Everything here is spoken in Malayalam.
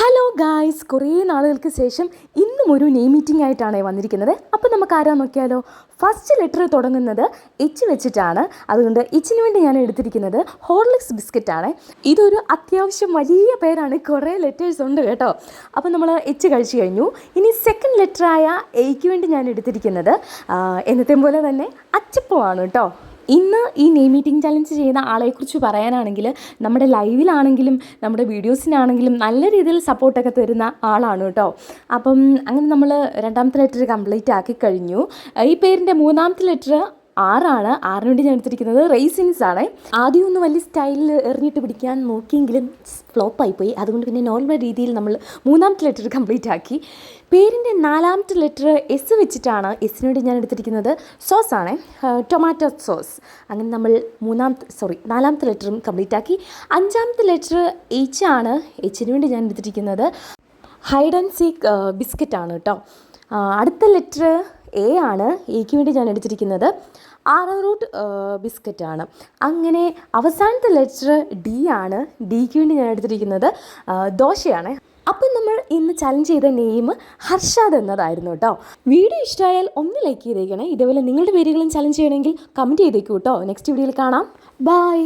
ഹലോ ഗായ്സ് കുറേ നാളുകൾക്ക് ശേഷം ഇന്നും ഒരു നെയ് മീറ്റിംഗ് ആയിട്ടാണ് വന്നിരിക്കുന്നത്. അപ്പോൾ നമുക്ക് ആരാ നോക്കിയാലോ? ഫസ്റ്റ് ലെറ്റർ തുടങ്ങുന്നത് എച്ച് വെച്ചിട്ടാണ്. അതുകൊണ്ട് എച്ചിന് വേണ്ടി ഞാൻ എടുത്തിരിക്കുന്നത് ഹോർലിക്സ് ബിസ്ക്കറ്റാണ് ഇതൊരു അത്യാവശ്യം വലിയ പേരാണ്. കുറേ ലെറ്റേഴ്സ് ഉണ്ട് കേട്ടോ. അപ്പോൾ നമ്മൾ എച്ച് കഴിച്ചു കഴിഞ്ഞു. ഇനി സെക്കൻഡ് ലെറ്ററായ എയ്ക്ക് വേണ്ടി ഞാൻ എടുത്തിരിക്കുന്നത് എന്നത്തെ പോലെ തന്നെ അച്ചപ്പമാണ് കേട്ടോ. ഇന്ന് ഈ നെയ് മീറ്റിംഗ് ചലഞ്ച് ചെയ്യുന്ന ആളെക്കുറിച്ച് പറയാനാണെങ്കിൽ നമ്മുടെ ലൈവിലാണെങ്കിലും നമ്മുടെ വീഡിയോസിനാണെങ്കിലും നല്ല രീതിയിൽ സപ്പോർട്ടൊക്കെ തരുന്ന ആളാണ് കേട്ടോ. അപ്പം അങ്ങനെ നമ്മൾ രണ്ടാമത്തെ ലെറ്റർ കംപ്ലീറ്റ് ആക്കി കഴിഞ്ഞു. ഈ പേരിന്റെ മൂന്നാമത്തെ ലെറ്റർ ആറാണ് ആറിന് വേണ്ടി ഞാൻ എടുത്തിരിക്കുന്നത് റേസിൻസ് ആണ്. ആദ്യം ഒന്ന് വലിയ സ്റ്റൈലിൽ എറിഞ്ഞിട്ട് പിടിക്കാൻ നോക്കിയെങ്കിലും ഫ്ലോപ്പായി പോയി. അതുകൊണ്ട് പിന്നെ നോർമൽ രീതിയിൽ നമ്മൾ മൂന്നാമത്തെ ലെറ്റർ കംപ്ലീറ്റ് ആക്കി. പേരിന്റെ നാലാമത്തെ ലെറ്റർ എസ് വെച്ചിട്ടാണ് എസ്സിന് വേണ്ടി ഞാൻ എടുത്തിരിക്കുന്നത് സോസ് ആണ് ടൊമാറ്റോ സോസ്. അങ്ങനെ നമ്മൾ മൂന്നാമത്തെ സോറി നാലാമത്തെ ലെറ്ററും കംപ്ലീറ്റ് ആക്കി. അഞ്ചാമത്തെ ലെറ്റർ എച്ച് ആണ് എച്ചിന് വേണ്ടി ഞാൻ എടുത്തിരിക്കുന്നത്. ഹൈഡ് ആൻഡ് സീക്ക് ബിസ്ക്കറ്റ് ആണ് കേട്ടോ. അടുത്ത ലെറ്റർ എ ആണ് എക്ക് വേണ്ടി ഞാൻ എടുത്തിരിക്കുന്നത് ആറോറൂട്ട് റൂട്ട് ബിസ്ക്കറ്റ് ആണ്. അങ്ങനെ അവസാനത്തെ ലെറ്റർ ഡി ആണ് ഡിക്ക് വേണ്ടി ഞാൻ എടുത്തിരിക്കുന്നത് ദോശയാണ്. അപ്പം നമ്മൾ ഇന്ന് ചലഞ്ച് ചെയ്ത നെയിം ഹർഷാദ് എന്നതായിരുന്നു കേട്ടോ വീഡിയോ ഇഷ്ടമായാൽ ഒന്ന് ലൈക്ക് ചെയ്തേക്കണേ. ഇതേപോലെ നിങ്ങളുടെ പേരുകളും ചലഞ്ച് ചെയ്യണമെങ്കിൽ കമന്റ് ചെയ്തേക്കൂ കേട്ടോ നെക്സ്റ്റ് വീഡിയോയിൽ കാണാം. ബൈ